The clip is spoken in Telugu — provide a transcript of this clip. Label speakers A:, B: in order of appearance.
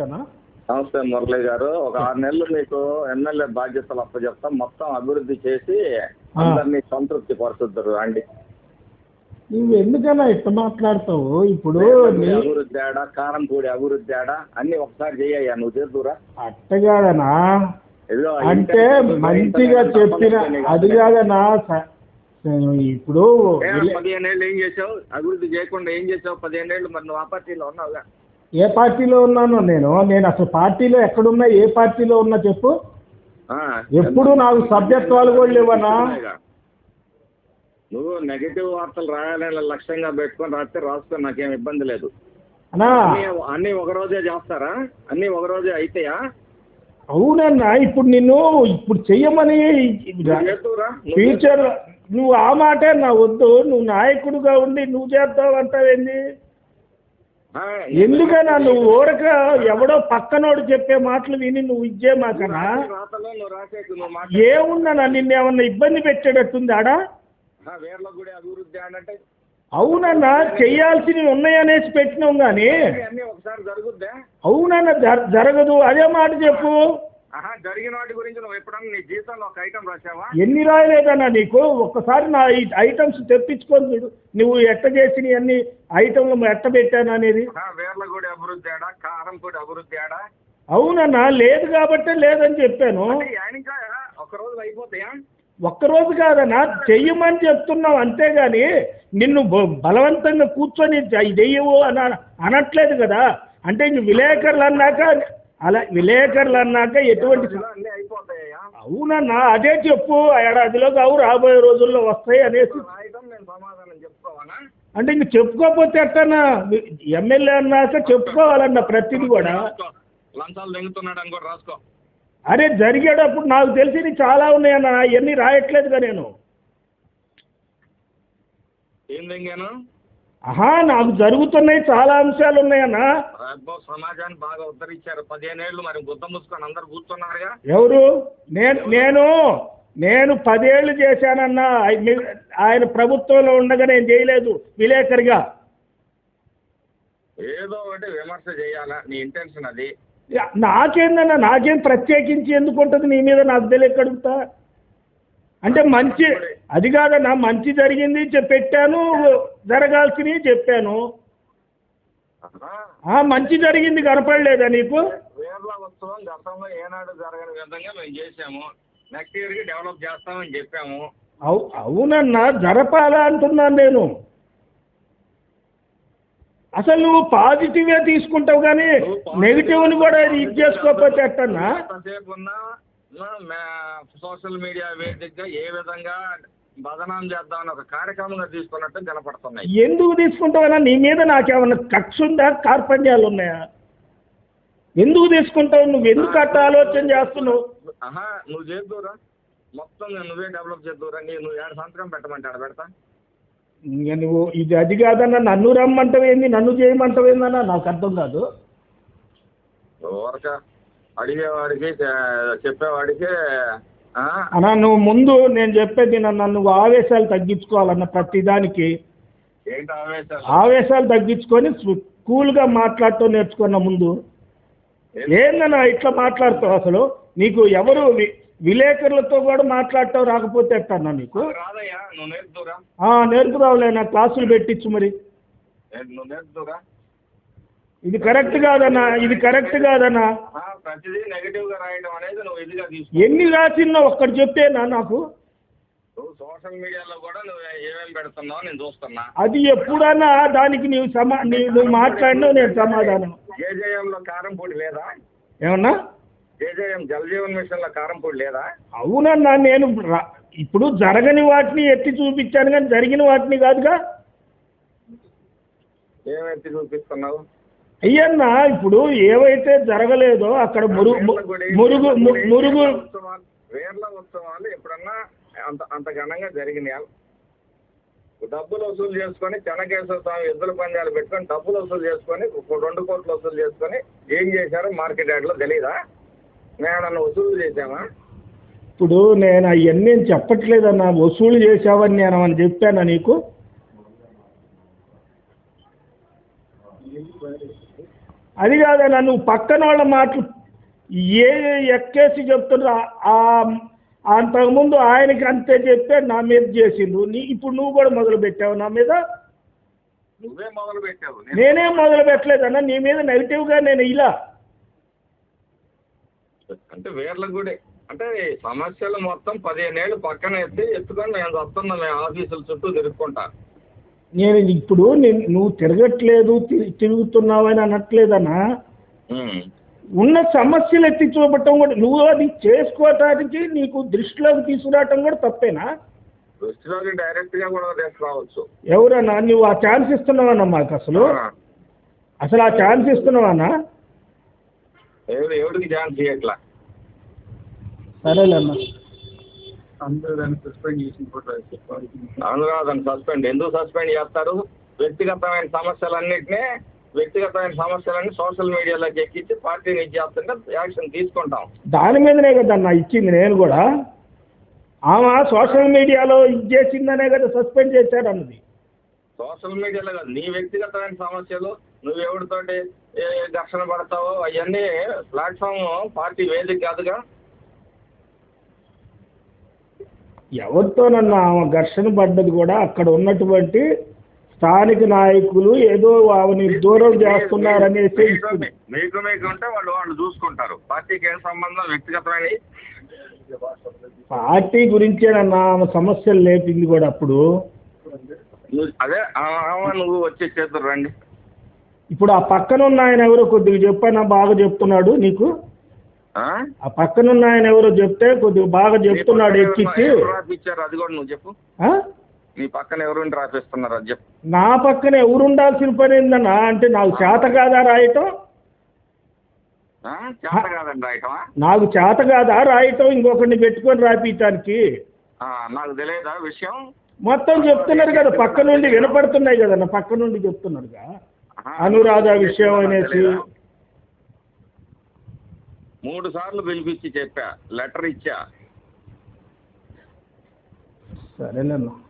A: అన్న
B: నమస్తే మురళి గారు. ఒక ఆరు నెలలు మీకు ఎమ్మెల్యే బాధ్యతలు అప్పచెప్తాం మొత్తం అభివృద్ధి చేసి అందరినీ సంతృప్తి పరుచుద్దరు అండి.
A: నువ్వు ఎందుకన్నా ఇట్లా మాట్లాడతావు? ఇప్పుడు
B: అభివృద్ధి ఆడా కారంపూడి అభివృద్ధి ఆడా అన్ని ఒకసారి చెయ్యయ్యా. నువ్వు చేద్దురా
A: అట్టగాదనా? అంటే మంచిగా చెప్పిన అది కాదనా ఇప్పుడు
B: ఏ,
A: విలే-
B: పదిహేనేళ్ళు ఏం చేసావు? అభివృద్ధి చేయకుండా ఏం చేసావు? పదిహేనేళ్ళు మరి నువ్వు ఆ పార్టీలో ఉన్నావుగా.
A: ఏ పార్టీలో ఉన్నాను నేను నేను అసలు పార్టీలో ఎక్కడున్నా ఏ పార్టీలో ఉన్నా చెప్పు. ఎప్పుడు నాకు సభ్యత్వాలు కూడా లేవనా
B: నువ్వు నెగటివ్ వార్తలు రాయాలని లక్ష్యంగా పెట్టుకొని రాస్తే రాసుకో నాకేం ఇబ్బంది లేదు.
A: అనా
B: అన్ని ఒక రోజే చేస్తారా? అన్ని ఒక రోజే అయితాయా?
A: అవునన్నా ఇప్పుడు నిన్ను ఇప్పుడు చెయ్యమని ఫ్యూచర్ నువ్వు ఆ మాటే నా వద్దు నువ్వు నాయకుడిగా ఉండి నువ్వు చేస్తావు అంటావేంది? ఎందుకన్నా నువ్వు ఊరక ఎవడో పక్కనోడు చెప్పే మాటలు విని నువ్వు ఇచ్చే మాకనా ఏముందన్నా నిన్ను ఏమన్నా ఇబ్బంది పెట్టేటట్టుంది ఆడా? అవునన్నా చెయ్యాల్సినవి ఉన్నాయనేసి పెట్టినాం కానీ అవునన్నా జర జరగదు. అదే మాట చెప్పు.
B: జరిగిన వాటి గురించి నువ్వు ఎప్పుడన్నా నీ జీవితంలో ఒక ఐటమ్ రాసావా
A: ఎన్ని రాయలేదన్నా నీకు? ఒక్కసారి నా ఐటమ్స్ తెప్పించుకొని చూడు. నువ్వు ఎట్ట చేసిన అన్ని ఐటమ్లు ఎట్ట పెట్టాను అనేది?
B: ఆ, వేర్ల గుడి అభివృద్ధి ఆడా? కారంపూడి అభివృద్ధి ఆడా?
A: అవునన్నా లేదు కాబట్టే లేదని చెప్పాను.
B: ఒక రోజు అయిపోతాయా?
A: ఒక్కరోజు కాదన్నా చెయ్యమని చెప్తున్నావు అంతేగాని నిన్ను బలవంతంగా కూర్చొని చెయ్యవు అని అన- అనట్లేదు కదా. అంటే విలేకరులు అన్నాక అలా విలేకరులు అన్నాక ఎటువంటి అవునన్నా అదే చెప్పు. ఆ ఏడాదిలో కావు రాబోయే రోజుల్లో వస్తాయి అనేసి. అంటే ఇంక చెప్పుకోకపోతే ఎట్టన్నా? ఎమ్మెల్యే అన్నాక చెప్పుకోవాలన్న ప్రతిదీ కూడా.
B: రాసుకో. లంచాలు దెంగుతున్నాడు అని కూడా రాసుకో.
A: అరే జరిగేటప్పుడు నాకు తెలిసి చాలా ఉన్నాయన్న. అవన్నీ రాయట్లేదుగా నేను.
B: ఏం దెంగాను
A: ఆహా నాకు జరుగుతున్నాయి చాలా అంశాలు ఉన్నాయన్నా
B: సమాజాన్ని బాగా ఉద్ధరించారు. పదిహేనేళ్ళు మరి గుద్ద మూసుకొని అందరు కూర్చున్నారుగా.
A: ఎవరు? నేను నేను నేను పదేళ్ళు చేశానన్నా. ఆయన ప్రభుత్వంలో ఉండగా నేను చేయలేదు. విలేకరిగా.
B: ఏదో ఒకటి విమర్శ చేయాలా? నీ ఇంటెన్షన్ అది.
A: నాకేందన్నా? నాకేం ప్రత్యేకించి ఎందుకు ఉంటుంది? నీ మీద నాకు తెలియక అడుగుతా. అంటే మంచి అది కాదన్నా మంచి జరిగింది పెట్టాను జరగాల్సినవి చెప్పాను. మంచి జరిగింది కనపడలేదా నీకు?
B: వేర్ల ఉత్సవం గతంలో ఏనాడు జరగని విధంగా మేము చేసాము నెక్స్ట్ డెవలప్ చేస్తామని చెప్పాము.
A: అవు అవునన్నా జరపాలా అంటున్నాను నేను. అసలు నువ్వు పాజిటివే తీసుకుంటావు కానీ నెగిటివ్ని కూడా ఇది చేసుకోకపోతే ఎట్టన్నా?
B: సోషల్ మీడియా వేదికగా ఏ విధంగా బదనాం చేద్దామని ఒక కార్యక్రమంగా తీసుకున్నట్టు కనపడుతున్నాయి.
A: ఎందుకు తీసుకుంటావన్నా? నీ మీద నాకేమన్నా కక్ష ఉందా? కార్పణ్యాలు ఉన్నాయా? ఎందుకు తీసుకుంటావు? నువ్వు ఎందుకు అట్ట ఆలోచన చేస్తున్నావు?
B: ఆహా నువ్వు చేద్దురా. మొత్తం నువ్వే డెవలప్ చేద్దురా. నీ నువ్వు ఏడు సంతకం పెట్టమంటే ఆడ పెడతా.
A: ఇంక నువ్వు ఇది అది కాదన్నా నన్ను రమ్మంటావేంది? నన్ను చేయమంటావేందన్నా? నాకు అర్థం కాదు.
B: ఊరక. అడిగేవాడికి చెప్పేవాడికి
A: అన్నా నువ్వు ముందు నేను చెప్పేది నన్ను నువ్వు ఆవేశాలు తగ్గించుకోవాలన్న ప్రతిదానికి
B: ఆవేశాలు?
A: తగ్గించుకొని కూల్గా మాట్లాడటం నేర్చుకున్న ముందు ఏందన్నా ఇట్లా మాట్లాడతావు అసలు? నీకు ఎవరు విలేకరులతో కూడా మాట్లాడటం రాకపోతే ఎట్టన్నా నీకు? నేర్పురావులేనా క్లాసులు పెట్టించు మరి. ఇది కరెక్ట్ కాదన్నా ఇది కరెక్ట్ కాదన్నా.
B: ప్రతిదీ నెగిటివ్గా రాయడం అనేది నువ్వు ఇదిగా తీసుకో.
A: ఎన్ని రాసినా ఒక్కటి చెప్తేనా నాకు.
B: సోషల్ మీడియాలో కూడా నువ్వు ఏమేమి పెడుతున్నావు నేను చూస్తున్నా.
A: అది ఎప్పుడన్నా దానికి నీవు సమా నీవు నువ్వు మాట్లాడినావు నేను సమాధానం.
B: జేజేఎంలో కారం పొడి లేదా?
A: ఏమన్నా?
B: జేజేఎం జల్ జీవన్ మిషన్లో కారం పొడి లేదా?
A: అవునన్నా నేను ఇప్పుడు జరగని వాటిని ఎత్తి చూపించాను కానీ జరిగిన వాటిని కాదుగా.
B: ఏమెత్తి చూపిస్తున్నావు?
A: అయ్యన్నా ఇప్పుడు ఏవైతే జరగలేదో అక్కడ మురుగు మురుగు మురుగు
B: వేర్ల ఉత్సవాలు ఎప్పుడన్నా అంత అంత ఘనంగా జరిగినాయా? డబ్బులు వసూలు చేసుకొని చెనకేశ్వర స్వామి ఎద్దుల పందాలు పెట్టుకొని డబ్బులు వసూలు చేసుకొని రెండు కోట్లు వసూలు చేసుకొని ఏం చేశారో మార్కెట్ యార్డ్లో తెలియదా మేమన్నా వసూలు చేసామా
A: ఇప్పుడు నేను అవన్నీ చెప్పట్లేదన్నా వసూలు చేసావని నేను అని చెప్పానా నీకు? అది కాదన్నా నువ్వు పక్కన వాళ్ళ మాటలు ఏ ఎక్కేసి చెప్తున్నా అంతకుముందు ఆయనకి అంతే చెప్తే నా మీద చేసిండు నీ ఇప్పుడు నువ్వు కూడా మొదలు పెట్టావు నా మీద?
B: నువ్వే మొదలు పెట్టావు. నేను
A: నేనే మొదలు పెట్టలేదన్నా నీ మీద నెగిటివ్గా నేను ఇలా.
B: అంటే వేర్ల గుడి. అంటే సమస్యలు మొత్తం పదిహేను ఏళ్ళు పక్కన ఎత్తి ఎత్తుకొని మేము వస్తున్నాం మేము ఆఫీసుల చుట్టూ తిరుక్కుంటా.
A: నేను ఇప్పుడు నేను నువ్వు తిరగట్లేదు తి- తిరుగుతున్నావని అనట్లేదన్నా
B: ఉమ్.
A: ఉన్న సమస్యలు ఎత్తి చూపటం కూడా నువ్వు అది చేసుకోవటానికి నీకు దృష్టిలోకి తీసుకురావటం కూడా తప్పేనా?
B: దృష్టిలోకి డైరెక్ట్గా కూడా తీసుకురావచ్చు
A: ఎవరన్నా? నువ్వు ఆ ఛాన్స్ ఇస్తున్నావన్నా మాకు అసలు. అసలు ఆ ఛాన్స్ ఇస్తున్నావన్నా
B: ఎవడు ఎవడికి ఛాన్స్ ఇవ్వట్లా
A: సరేలేమ్మా.
C: అందరూ దాన్ని సస్పెండ్ చేసిన
B: సస్పెండ్ ఎందుకు సస్పెండ్ చేస్తారు? వ్యక్తిగతమైన సమస్యలన్నింటినీ వ్యక్తిగతమైన సమస్యలన్నీ సోషల్ మీడియాలోకి ఎక్కించి పార్టీని ఇచ్చేస్తుంటే యాక్షన్ తీసుకుంటాం.
A: దాని మీదనే కదన్నా ఇచ్చింది నేను కూడా. ఆమె సోషల్ మీడియాలో ఇది చేసిందనే కదా సస్పెండ్ చేశారన్నది
B: సోషల్ మీడియాలో కాదు నీ వ్యక్తిగతమైన సమస్యలు నువ్వు ఎవరితోటి ఏ ఘర్షణ పడతావో అవన్నీ ప్లాట్ఫామ్ పార్టీ వేదిక కాదుగా.
A: ఎవరితోనన్నా ఆమె ఘర్షణ పడ్డది కూడా అక్కడ ఉన్నటువంటి స్థానిక నాయకులు ఏదో ఆమెని దూరం చేస్తున్నారనేసి
B: మీకు మీకు మీకు ఉంటే వాళ్ళు వాళ్ళు చూసుకుంటారు. పార్టీకి ఏం సంబంధం? వ్యక్తిగతమైన
A: పార్టీ గురించేనన్నా ఆమె సమస్యలు లేపింది కూడా అప్పుడు?
B: అదే ఆమె నువ్వు వచ్చి చేతులు రండి.
A: ఇప్పుడు ఆ పక్కన ఉన్న ఆయన ఎవరో కొద్దిగా చెప్పానా బాగా చెప్తున్నాడు నీకు?
B: ఆ?
A: ఆ పక్కన ఉన్న ఆయన ఎవరో చెప్తే కొద్దిగా బాగా చెప్తున్నాడు ఎక్కిచ్చి.
B: రాపిచ్చారు అది కూడా నువ్వు చెప్పు? నీ పక్కన ఎవరు రాపిస్తున్నారు అది చెప్పు.
A: నా పక్కన ఎవరు ఉండాల్సిన పని ఏందన్నా? అంటే నాకు చేత కాదా రాయటం?
B: చేత కాదండి రాయటమా?
A: నాకు చేత కాదా రాయటం? ఇంకొకరిని పెట్టుకొని రాపించడానికి
B: నాకు తెలియదా విషయం?
A: మొత్తం చెప్తున్నారు కదా పక్క నుండి వినపడుతున్నాయి కదన్న పక్క నుండి చెప్తున్నారుగా. అనురాధ విషయం అనేసి.
B: మూడు సార్లు పిలిపించి చెప్పా. లెటర్ ఇచ్చా.
A: సరేలేమ్మా.